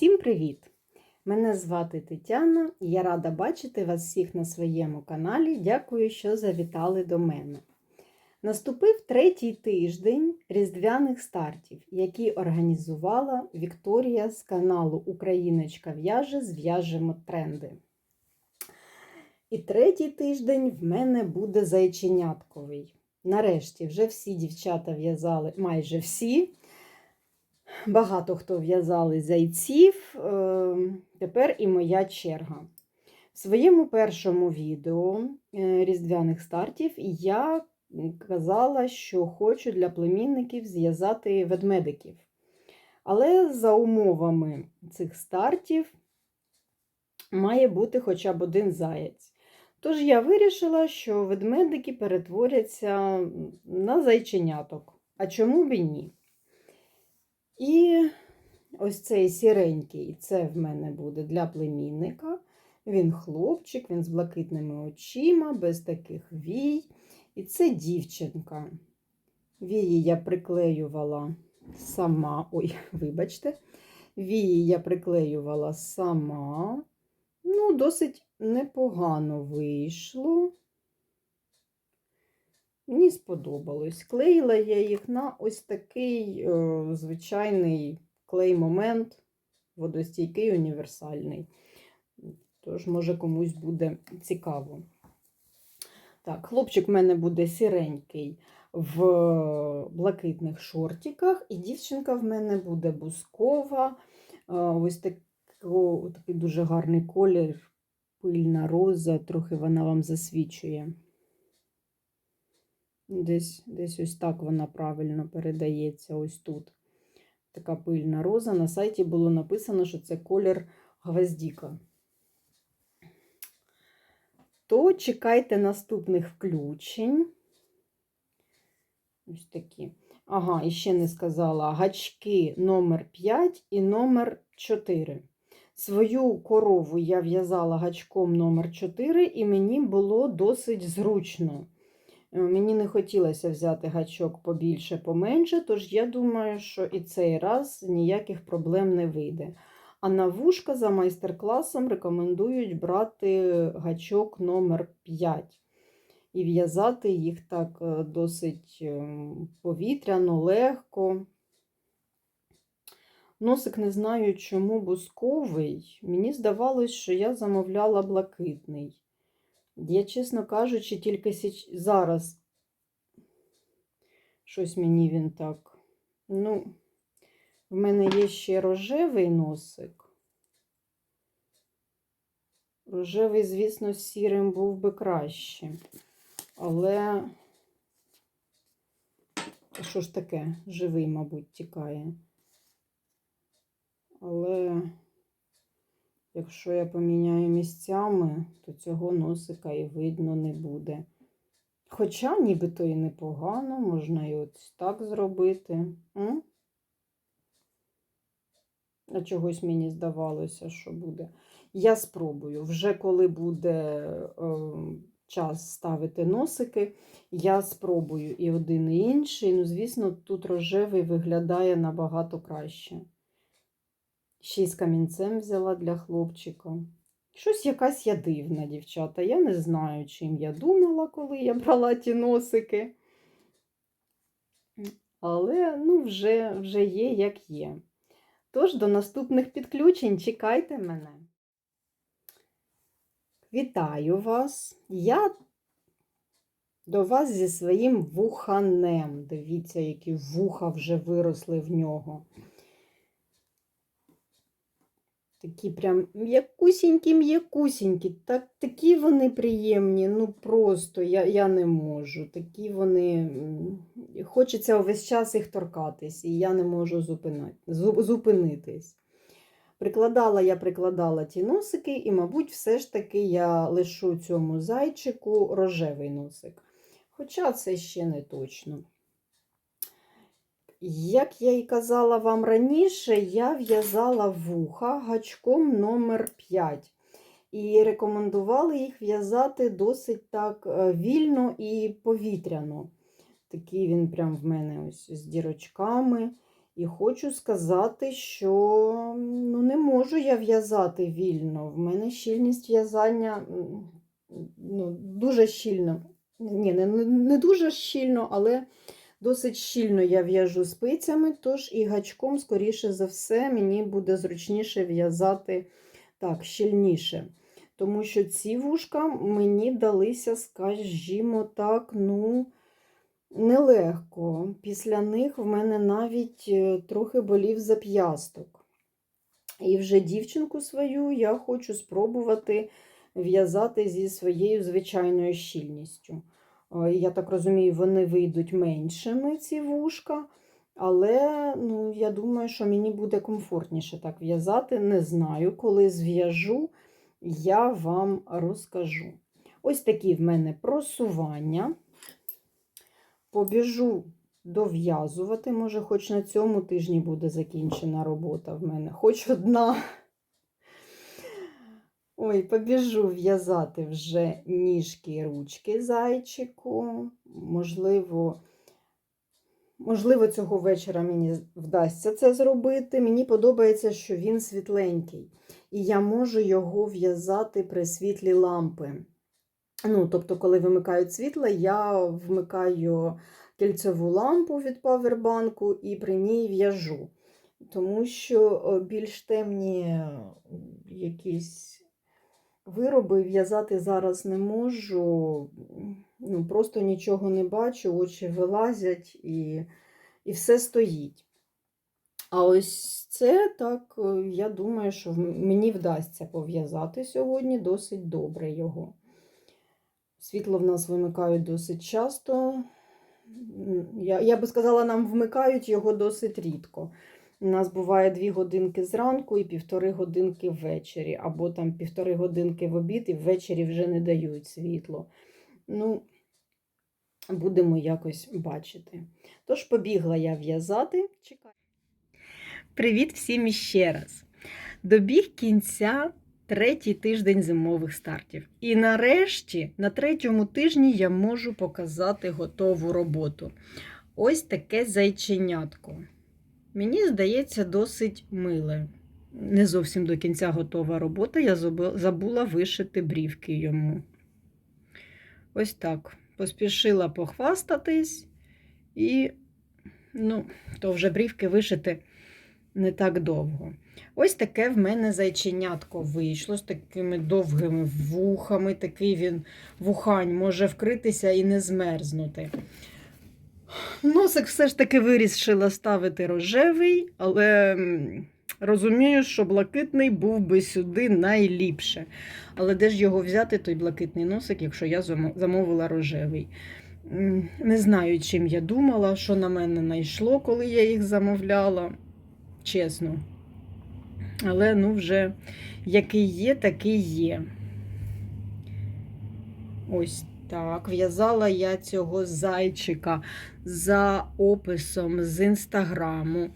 Усім привіт! Мене звати Тетяна і я рада бачити вас всіх на своєму каналі. Дякую, що завітали до мене. Наступив третій тиждень різдвяних стартів, які організувала Вікторія з каналу Україночка в'яже Зв'яжемо тренди. І третій тиждень в мене буде зайченятковий. Нарешті вже всі дівчата в'язали, майже всі. Багато хто в'язали зайців. е, Тепер і моя черга. В своєму першому відео е, різдвяних стартів я казала, що хочу для племінників зв'язати ведмедиків. Але за умовами цих стартів має бути хоча б один заєць. Тож я вирішила, що ведмедики перетворяться на зайченяток. А чому б і ні? І ось цей сіренький, це в мене буде для племінника. Він хлопчик, він з блакитними очима, без таких вій. І це дівчинка. Вії я приклеювала сама. Ой, вибачте, вії я приклеювала сама. Ну, досить непогано вийшло. Мені сподобалось. Клеїла я їх на ось такий е, звичайний клей-момент, водостійкий, універсальний. Тож, може, комусь буде цікаво. Так, хлопчик в мене буде сіренький в блакитних шортиках, і дівчинка в мене буде бускова. Е, Ось тако, такий дуже гарний колір, пильна роза, трохи вона вам засвічує. Десь, десь ось так вона правильно передається ось тут. Така пильна роза. На сайті було написано, що це колір гвоздіка. То чекайте наступних включень. Ось такі. Ага, і ще не сказала гачки номер 5 і номер 4. Свою корову я в'язала гачком номер 4 і мені було досить зручно. Е, Мені не хотілося взяти гачок побільше, поменше, тож я думаю, що і цей раз ніяких проблем не вийде. А на вушка за майстер-класом рекомендують брати гачок номер 5 і в'язати їх так е, досить ем, повітряно, легко. Носик не знаю, чому бусковий. Мені здавалось, що я замовляла блакитний. Я, чесно кажучи, тільки зараз щось мені він так. Ну, в мене є ще рожевий носик. Рожевий, звісно, з сірим був би краще. Але що ж таке? Живий, мабуть, тікає. Але якщо я поміняю місцями, то цього носика і видно не буде. Хоча нібито і непогано, можна і ось так зробити. М? А чогось мені здавалося, що буде. Я спробую. Вже коли буде е, час ставити носики, я спробую і один, і інший. Ну, звісно, тут рожевий виглядає набагато краще. Ще й з камінцем взяла для хлопчика. Щось якась я дивна, дівчата. Я не знаю, чим я думала, коли я брала ті носики. Але ну, вже, вже є, як є. Тож, до наступних підключень чекайте мене. Вітаю вас! Я до вас зі своїм вуханем. Дивіться, які вуха вже виросли в нього. Такі прям м'якусінькі, м'якусінькі. Так, такі вони приємні, ну просто я я не можу. Такі вони. Хочеться увесь час їх торкатись, і я не можу зупинати, зупинитись. Прикладала я прикладала ті носики, і, мабуть, все ж таки я лишу цьому зайчику рожевий носик. Хоча це ще не точно. Як я і казала вам раніше, я в'язала вуха гачком номер 5 і рекомендували їх в'язати досить так е, вільно і повітряно. Такий він прям в мене ось з дірочками. І хочу сказати, що ну, не можу. я в'язати вільно. В мене щільність в'язання ну, дуже щільно. Ні, не, не дуже щільно, але досить щільно я в'яжу спицями, тож і гачком, скоріше за все, мені буде зручніше в'язати так, щільніше. Тому що ці вушка мені далися, скажімо так, ну, нелегко. Після них в мене навіть е, трохи болів зап'ясток. І вже дівчинку свою я хочу спробувати в'язати зі своєю звичайною щільністю. Я так розумію, вони вийдуть меншими, ці вушка. Але ну, я думаю, що мені буде комфортніше так в'язати. Не знаю, коли зв'яжу, я вам розкажу. Ось такі в мене просування. Побіжу дов'язувати. Може, хоч на цьому тижні буде закінчена робота в мене, хоч одна. Ой, побіжу в'язати вже ніжки і ручки зайчику. Можливо, можливо, цього вечора мені вдасться це зробити. Мені подобається, що він світленький, і я можу його в'язати при світлі лампи. Ну, тобто, коли вимикають світло, я вмикаю кільцеву лампу від павербанку і при ній в'яжу. Тому що більш темні якісь вироби в'язати зараз не можу. Ну, просто нічого не бачу, очі вилазять і, і все стоїть. А ось це так, е, я думаю, що мені вдасться пов'язати сьогодні досить добре його. Світло в нас вимикають досить часто. Я, я би сказала, нам вмикають його досить рідко. У нас буває дві годинки зранку і півтори годинки ввечері, або там півтори годинки в обід і ввечері вже не дають світло. Ну, будемо якось бачити. Тож побігла я в'язати. Чекаю. Привіт всім іще раз. Добіг кінця третій тиждень зимових стартів. І нарешті, на третьому тижні, я можу показати готову роботу. Ось таке зайченятко. Мені здається, досить миле. Не зовсім до кінця готова робота. Я забула вишити брівки йому. Ось так. Поспішила похвастатись, і, ну, то вже брівки вишити не так довго. Ось таке в мене зайченятко вийшло з такими довгими вухами. Такий він вухань може вкритися і не змерзнути. Носик все ж таки вирішила ставити рожевий, але розумію, що блакитний був би сюди найліпше. Але де ж його взяти, той блакитний носик, якщо я замовила рожевий? Не знаю, чим я думала, що на мене найшло, коли я їх замовляла. Чесно. Але ну вже який є, такий є. Ось так. В'язала я цього зайчика за описом з інстаграму.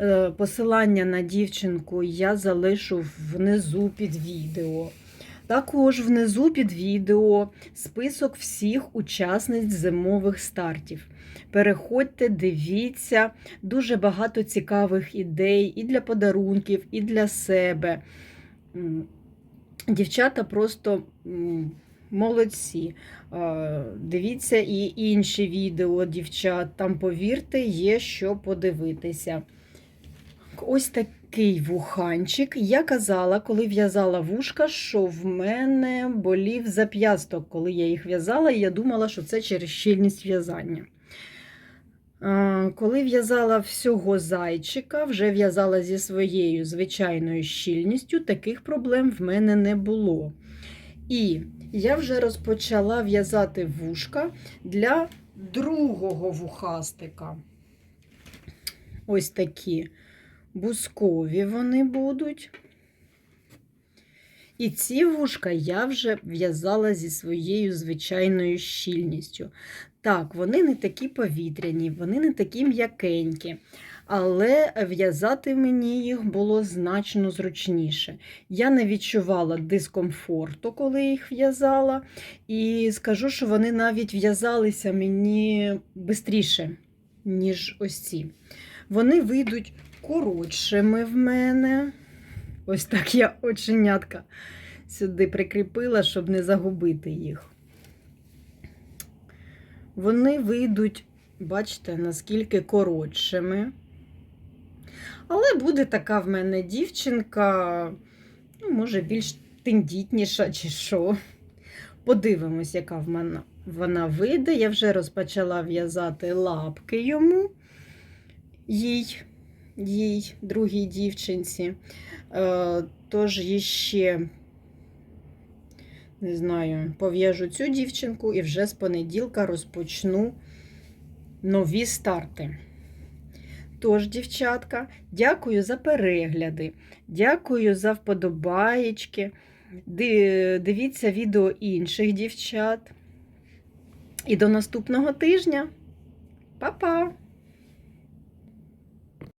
Е, Посилання на дівчинку я залишу внизу під відео. Також внизу під відео список всіх учасниць зимових стартів. Переходьте, дивіться, дуже багато цікавих ідей і для подарунків, і для себе. Дівчата просто молодці. Е, Дивіться і інші відео дівчат. Там, повірте, є що подивитися. Ось такий вуханчик. Я казала, коли в'язала вушка, що в мене болів зап'ясток, коли я їх в'язала, і я думала, що це через щільність в'язання. Коли в'язала всього зайчика, вже в'язала зі своєю звичайною щільністю, таких проблем в мене не було. І я вже розпочала в'язати вушка для другого вухастика. Ось такі бускові вони будуть. І ці вушка я вже в'язала зі своєю звичайною щільністю. Так, вони не такі повітряні, вони не такі м'якенькі, але в'язати мені їх було значно зручніше. Я не відчувала дискомфорту, коли їх в'язала, і скажу, що вони навіть в'язалися мені швидше, ніж ось ці. Вони вийдуть коротшими в мене. Ось так я оченятка сюди прикріпила, щоб не загубити їх. Вони вийдуть, бачите, наскільки коротшими. Але буде така в мене дівчинка, ну, може, більш тендітніша чи що. Подивимось, яка в мене вона вийде. Я вже розпочала в'язати лапки йому, їй, їй, другій дівчинці. Е, Тож іще, не знаю, пов'яжу цю дівчинку і вже з понеділка розпочну нові старти. Тож, дівчатка, дякую за перегляди, дякую за вподобаєчки. Дивіться відео інших дівчат. І до наступного тижня. Па-па!